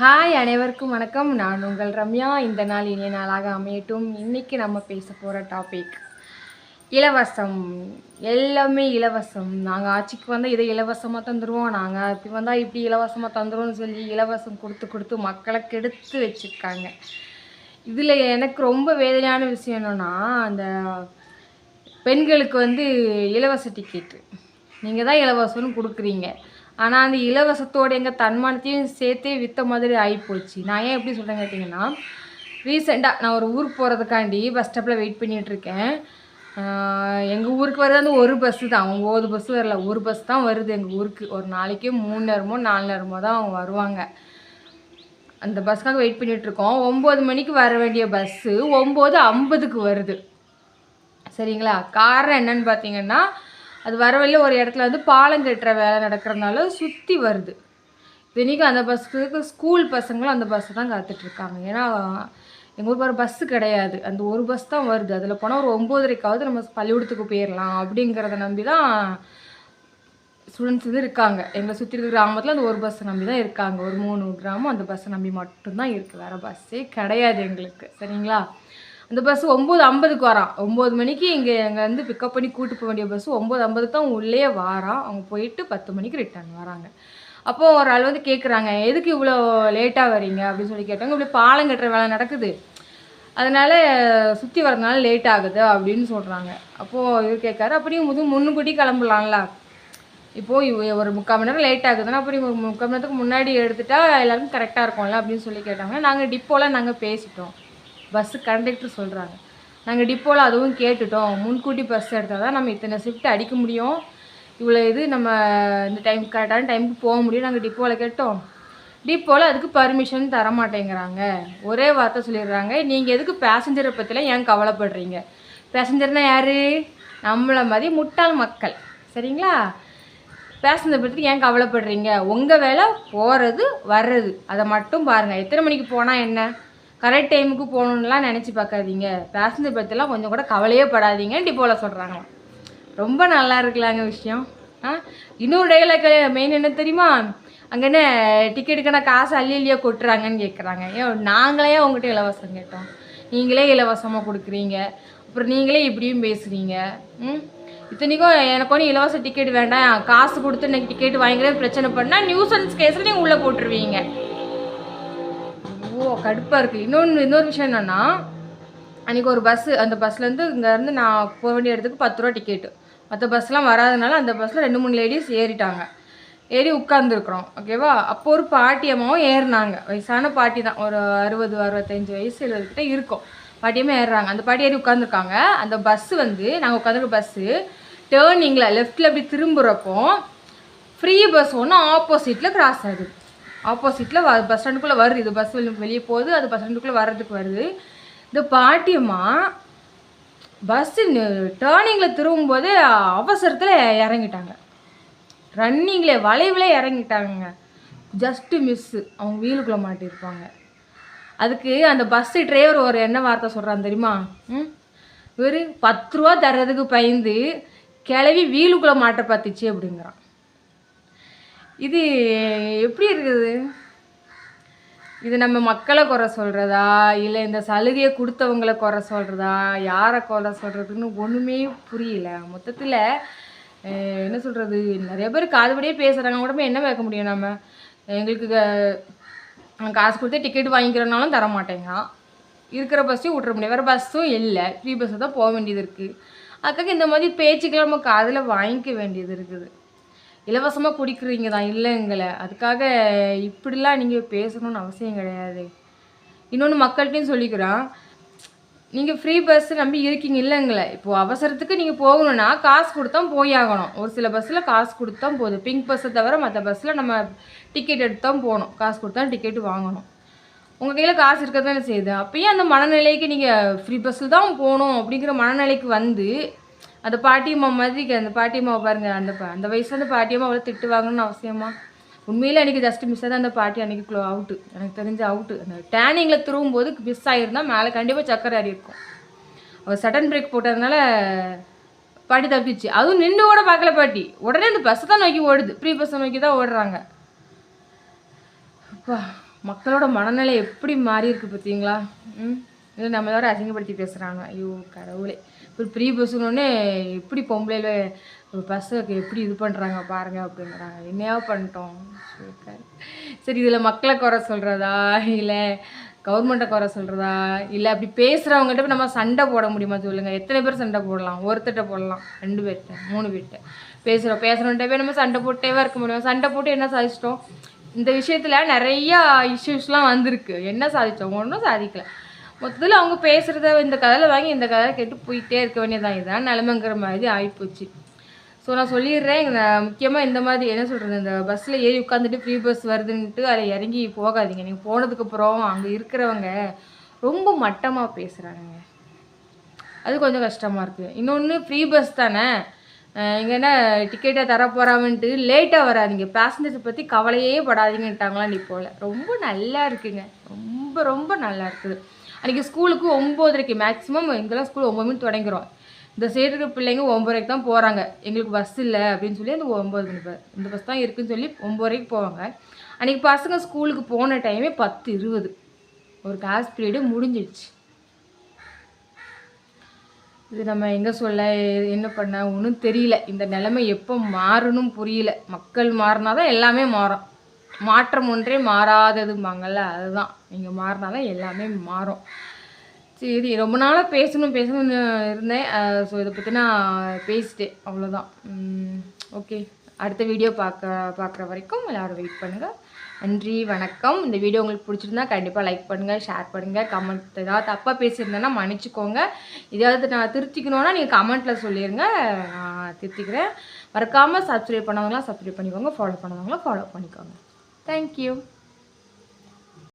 Hi அனைவருக்கும் வணக்கம். நான் உங்கள் ரம்யா. இந்த நாள் இனிய நாளாக அமையட்டும். இன்றைக்கி நம்ம பேச போகிற டாபிக் இலவசம். எல்லாமே இலவசம். நாங்கள் ஆட்சிக்கு வந்தால் இதை இலவசமாக தந்துடுவோம் நாங்கள் இப்படி வந்தால் இப்படி இலவசமாக தந்துடுவோம்னு சொல்லி இலவசம் கொடுத்து கொடுத்து மக்களை கெடுத்து வச்சுருக்காங்க. இதில் எனக்கு ரொம்ப வேதனையான விஷயம் என்னென்னா அந்த பெண்களுக்கு வந்து இலவச டிக்கெட்டு நீங்கள் தான் இலவசம்னு கொடுக்குறீங்க. ஆனால் அந்த இலவசத்தோட எங்கள் தன்மானத்தையும் சேர்த்தே விற்ற மாதிரி ஆகிப்போச்சு நான் ஏன் எப்படி சொல்கிறேன் கேட்டிங்கன்னா ரீசெண்டாக நான் ஒரு ஊருக்கு போகிறதுக்காண்டி பஸ் ஸ்டாப்பில் வெயிட் பண்ணிகிட்ருக்கேன் எங்கள் ஊருக்கு வர்றது வந்து ஒரு பஸ்ஸு தான். அவங்க ஒவ்வொரு பஸ்ஸு வரல ஒரு பஸ் தான் வருது எங்கள் ஊருக்கு. ஒரு நாளைக்கு மூணு நேரமோ நாலு நேரமோ தான் அவங்க வருவாங்க. அந்த பஸ்ஸுக்காக வெயிட் பண்ணிகிட்ருக்கோம் ஒம்பது மணிக்கு வர வேண்டிய பஸ்ஸு ஒம்பது ஐம்பதுக்கு வருது. சரிங்களா? காரணம் என்னன்னு பார்த்தீங்கன்னா அது வர வழியில ஒரு இடத்துல வந்து பாலம் கட்டுற வேலை நடக்கிறதுனால சுற்றி வருது. இன்றைக்கும் அந்த பஸ்ஸுக்கு ஸ்கூல் பசங்களும் அந்த பஸ்ஸை தான் காத்துட்ருக்காங்க ஏன்னா எங்கள் ஊர் போகிற பஸ்ஸு கிடையாது. அந்த ஒரு பஸ் தான் வருது. அதில் போனால் ஒரு ஒம்போதரைக்காவது நம்ம பள்ளிக்கூடத்துக்கு போயிடலாம் அப்படிங்கிறத நம்பி தான் ஸ்டூடெண்ட்ஸ் வந்து இருக்காங்க. எங்களை சுற்றி இருக்கிற கிராமத்தில் அந்த ஒரு பஸ்ஸை நம்பி தான் இருக்காங்க. ஒரு மூணு கிராமம் அந்த பஸ்ஸை நம்பி மட்டும்தான் இருக்குது வேறு பஸ்ஸே கிடையாது எங்களுக்கு. சரிங்களா? அந்த பஸ் ஒம்பது ஐம்பதுக்கு வரான். ஒம்பது மணிக்கு இங்கே அங்கேருந்து வந்து பிக்கப் பண்ணி கூட்டு போக வேண்டிய பஸ் ஒம்பது ஐம்பதுக்கு தான் உள்ளே வாரான். அவங்க போயிட்டு பத்து மணிக்கு ரிட்டர்ன் வராங்க. அப்போது ஒரு ஆள் வந்து கேட்குறாங்க எதுக்கு இவ்வளோ லேட்டாக வரீங்க அப்படின்னு சொல்லி கேட்டாங்க. இப்படி பாலம் கட்டுற வேலை நடக்குது. அதனால் சுற்றி வரதுனால லேட் ஆகுது அப்படின்னு சொல்கிறாங்க அப்போது இவர் கேட்காரு அப்படியும் முது முன்னுக்கூட்டி கிளம்பலாம்ல? இப்போது இவ- ஒரு முக்கால் மணி நேரம் லேட் ஆகுதுன்னா அப்படி ஒரு முக்கால் மணி நேரத்துக்கு முன்னாடி எடுத்துட்டா எல்லாருக்கும் கரெக்டாக இருக்கும்ல? அப்படின்னு சொல்லி கேட்டாங்க. நாங்கள் டிப்போவில் நாங்கள் பேசிட்டோம். பஸ்ஸு கண்டக்டர் சொல்கிறாங்க நாங்கள் டிப்போவில் அதுவும் கேட்டுட்டோம். முன்கூட்டி பஸ் எடுத்தால் தான் நம்ம இத்தனை ஷிஃப்ட் அடிக்க முடியும்? இவ்வளோ இது நம்ம இந்த டைம் கரெக்டான டைமுக்கு போக முடியும். நாங்கள் டிப்போவில் கேட்டோம். டிப்போவில் அதுக்கு பர்மிஷன் தர மாட்டேங்கிறாங்க ஒரே வார்த்தை சொல்லிடுறாங்க. நீங்கள் எதுக்கு பேசஞ்சரை பற்றிலாம் ஏன் கவலைப்படுறீங்க? பேசஞ்சர்னால் யார்? நம்மளை மாதிரி முட்டாள் மக்கள். சரிங்களா? பேசஞ்சர் பற்றி ஏன் கவலைப்படுறீங்க? உங்கள் வேலை போகிறது வர்றது. அதை மட்டும் பாருங்கள் எத்தனை மணிக்கு போனால் என்ன? கரெக்ட் டைமுக்கு போகணுன்னுலாம் நினச்சி பார்க்காதீங்க. பேசஞ்சர் பற்றிலாம் கொஞ்சம் கூட கவலையே படாதீங்க டிப்போவில் சொல்கிறாங்களாம் ரொம்ப நல்லா இருக்கலாங்க விஷயம். ஆ? இன்னொரு டைலாக் மெயின் என்ன தெரியுமா? அங்கே என்ன டிக்கெட்டுக்கான காசு அள்ளி அள்ளியா கொட்டுறாங்கன்னு கேட்குறாங்க ஏன் நாங்களே உங்கள்கிட்ட இலவசம் கேட்டோம். நீங்களே இலவசமாக கொடுக்குறீங்க. அப்புறம் நீங்களே இப்படியும் பேசுகிறீங்க ம்? இத்தனைக்கும் எனக்கு ஒன்றும் இலவச டிக்கெட் வேண்டாம். காசு கொடுத்து எனக்கு டிக்கெட் வாங்கிக்கிறேன் பிரச்சனை பண்ணால் நியூசன்ஸ் கேஸில் நீங்கள் உள்ளே போட்டுருவீங்க. கடுப்பாக இருக்குது இன்னொன்று இன்னொரு விஷயம் என்னென்னா அன்றைக்கி ஒரு பஸ்ஸு அந்த பஸ்லேருந்து இங்கேருந்து நான் போக வேண்டிய இடத்துக்கு பத்து ரூபா டிக்கெட்டு மற்ற பஸ்லாம் வராதனால அந்த பஸ்ஸில் ரெண்டு மூணு லேடிஸ் ஏறிட்டாங்க. ஏறி உட்காந்துருக்குறோம் ஓகேவா அப்போ ஒரு பாட்டியம்மாவும் ஏறினாங்க. வயசான பாட்டி தான். ஒரு அறுபது அறுபத்தஞ்சு வயசு எழுதுகிட்ட இருக்கும். பாட்டியம்மா ஏறுறாங்க. அந்த பாட்டி ஏறி உட்காந்துருக்காங்க அந்த பஸ்ஸு வந்து நாங்கள் உட்காந்துருக்க பஸ்ஸு டேர்னிங்கில் லெஃப்ட்டில் அப்படி திரும்புகிறப்போ ஃப்ரீ பஸ் ஒன்று ஆப்போசிட்டில் கிராஸ் ஆகுது ஆப்போசிட்டில் வ பஸ் ஸ்டாண்டுக்குள்ளே வருது. இது பஸ் வெளியே போகுது அது பஸ் ஸ்டாண்டுக்குள்ளே வர்றதுக்கு வருது. இந்த பாட்டியம்மா பஸ்ஸு டேர்னிங்கில் திரும்பும்போது அவசரத்தில் இறங்கிட்டாங்க. ரன்னிங்கில் வளைவில் இறங்கிட்டாங்க ஜஸ்ட்டு மிஸ்ஸு அவங்க வீலுக்குள்ளே மாட்டியிருப்பாங்க அதுக்கு அந்த பஸ்ஸு டிரைவர் ஒரு என்ன வார்த்தை சொல்கிறான் தெரியுமா? ம்? இவர் பத்து ரூபா தர்றதுக்கு பயந்து கிளவி வீலுக்குள்ளே மாட்ட பார்த்துச்சு அப்படிங்கிறான். இது எப்படி இது நம்ம மக்களை குறை சொல்கிறதா இல்லை இந்த சலுகையை கொடுத்தவங்கள குறை சொல்கிறதா யாரை குறை சொல்கிறதுன்னு ஒன்றுமே புரியல. மொத்தத்தில் என்ன சொல்கிறது நிறைய பேர் காதுபடியே பேசுகிறாங்க கூட என்ன வைக்க முடியும் நம்ம? எங்களுக்கு காசு கொடுத்து டிக்கெட் வாங்கிக்கிறனாலும் தர மாட்டேங்கிறான் இருக்கிற பஸ்ஸையும் விட்ற முடியும். வேறு பஸ்ஸும் இல்லை. ஃப்ரீ பஸ்ஸை தான் போக வேண்டியது இருக்குது அதுக்காக இந்த மாதிரி பேச்சுக்களை நம்ம காதில் வாங்கிக்க வேண்டியது இருக்குது. இலவசமாக குடிக்கிறீங்க தான் இல்லைங்களை அதுக்காக இப்படிலாம் நீங்கள் பேசணும்னு அவசியம் கிடையாது. இன்னொன்று மக்கள்கிட்டையும் சொல்லிக்கிறான் நீங்கள் ஃப்ரீ பஸ் நம்பி இருக்கீங்க இல்லைங்களே இப்போது அவசரத்துக்கு நீங்கள் போகணுன்னா காசு கொடுத்தா போய் ஆகணும் ஒரு சில பஸ்ஸில் காசு கொடுத்தா போதும் பிங்க் பஸ்ஸை தவிர மற்ற பஸ்ஸில் நம்ம டிக்கெட் எடுத்து தான் போகணும். காசு கொடுத்தா டிக்கெட் வாங்கணும். உங்கள் கையில் காசு இருக்க தானே செய்யுது. அப்பயும் அந்த மனநிலைக்கு நீங்கள் ஃப்ரீ பஸ்ஸில் தான் போகணும் அப்படிங்கிற மனநிலைக்கு வந்து அந்த பாட்டியம்மா மாதிரி அந்த பாட்டியம்மாவை பாருங்கள் அந்த அந்த வயசுல அந்த பாட்டியம்மா அவ்வளோ திட்டு வாங்கணும்னு அவசியமா? உண்மையில் அன்றைக்கி ஜஸ்ட் மிஸ் தான் அந்த பாட்டி அன்றைக்கி க்ளோ அவுட்டு எனக்கு தெரிஞ்சு அவுட்டு அந்த டேனிங்கில் திரும்பும்போது மிஸ் ஆகிருந்தால் மேலே கண்டிப்பாக சக்கரை ஏறி இருக்கும். அவர் சடன் பிரேக் போட்டதுனால பாட்டி தப்பிச்சு. அதுவும் நின்று கூட பார்க்கல பாட்டி. உடனே அந்த பஸ்ஸை தான் நோக்கி ஓடுது. ப்ரீ பஸ்ஸை நோக்கி தான் ஓடுறாங்க. அப்பா மக்களோட மனநிலை எப்படி மாறி இருக்கு பார்த்தீங்களா ம்? இல்லை நம்மளோட அசிங்கப்படுத்தி பேசுகிறாங்க ஐயோ கடவுளே. ஒரு ப்ரீ பஸ்ஸுன்னொடனே எப்படி பொம்பளையில் ஒரு பஸ்ஸுக்கு எப்படி இது பண்ணுறாங்க பாருங்கள் அப்படிங்கிறாங்க. என்னையா பண்ணிட்டோம். சரி. சரி இதில் மக்களை குறை சொல்கிறதா இல்லை கவர்மெண்ட்டை குறை சொல்கிறதா இல்லை அப்படி பேசுகிறவங்ககிட்ட போய் நம்ம சண்டை போட முடியுமா சொல்லுங்கள் எத்தனை பேர் சண்டை போடலாம்? ஒருத்தட்ட போடலாம். ரெண்டு பேர்கிட்ட மூணு பேர்கிட்ட. பேசுகிறோம் பேசுகிறோன்ட்ட போய் நம்ம சண்டை போட்டேவா இருக்க முடியும். சண்டை போட்டு என்ன சாதிச்சிட்டோம்? இந்த விஷயத்தில் நிறையா இஷ்யூஸ்லாம் வந்திருக்கு. என்ன சாதித்தோம் ஒன்றும் சாதிக்கலை. மொத்தத்தில் அவங்க பேசுகிறத இந்த கதையில் வாங்கி இந்த கதையை கேட்டு போயிட்டே இருக்க வேண்டியதான் இதுதான் நிலமைங்கிற மாதிரி ஆகிப்போச்சு ஸோ நான் சொல்லிடுறேன். முக்கியமாக இந்த மாதிரி என்ன சொல்கிறது இந்த பஸ்ஸில் ஏறி உட்காந்துட்டு ஃப்ரீ பஸ் வருதுன்ட்டு அதில் இறங்கி போகாதீங்க. நீங்கள் போனதுக்கப்புறம் அங்கே இருக்கிறவங்க ரொம்ப மட்டமாக பேசுகிறாங்க அது கொஞ்சம் கஷ்டமாக இருக்குது இன்னொன்று ஃப்ரீ பஸ் தானே. இங்கே என்ன டிக்கெட்டை தர போகிறாமன்ட்டு லேட்டாக வராதீங்க. பேசஞ்சர்ஸை பற்றி கவலையே படாதீங்கன்ட்டாங்களாம் நீ போல். ரொம்ப நல்லா இருக்குங்க. ரொம்ப ரொம்ப நல்லா இருக்குது. அன்றைக்கி ஸ்கூலுக்கு ஒம்போதரைக்கு மேக்ஸிமம் எங்கெல்லாம் ஸ்கூல் ஒம்பது மணி தொடங்கிரும். இந்த சைடு இருக்கிற பிள்ளைங்க ஒம்பதரைக்கு தான் போகிறாங்க எங்களுக்கு பஸ் இல்லை அப்படின்னு சொல்லி அந்த ஒம்பது மணி இந்த பஸ் தான் இருக்குதுன்னு சொல்லி ஒம்பதரைக்கு போவாங்க. அன்றைக்கி பசங்க ஸ்கூலுக்கு போன டைமே பத்து இருபது. ஒரு கிளாஸ் பீரியடு முடிஞ்சிடுச்சு. இது நம்ம எங்கே சொல்ல என்ன பண்ண ஒன்றும் தெரியல. இந்த நிலைமை எப்போ மாறணும் புரியல. மக்கள் மாறினா தான் எல்லாமே மாறும். மாற்றம் ஒன்றே மாறாததும்பாங்கள்ல அதுதான். நீங்கள் மாறினா தான் எல்லாமே மாறும். சரி ரொம்ப நாளாக பேசணும் பேசணும்னு இருந்தேன். ஸோ இதை பற்றி நான் பேசிட்டேன். அவ்வளோதான் ஓகே அடுத்த வீடியோ பார்க்க பார்க்குற வரைக்கும் எல்லோரும் வெயிட் பண்ணுங்கள் நன்றி வணக்கம். இந்த வீடியோ உங்களுக்கு பிடிச்சிருந்தா கண்டிப்பாக லைக் பண்ணுங்கள் ஷேர் பண்ணுங்கள் கமெண்ட் ஏதாவது தப்பாக பேசியிருந்தேன்னா மன்னிச்சுக்கோங்க. இதாவது நான் திருத்திக்கணுன்னா நீங்கள் கமெண்ட்டில் சொல்லிடுங்க நான் திருத்திக்கிறேன். மறக்காமல் சப்ஸ்கிரைப் பண்ணவங்களாம் சப்ஸ்கிரைப் பண்ணிக்கோங்க. ஃபாலோ பண்ணவங்களாம் ஃபாலோ பண்ணிக்கோங்க. Thank you.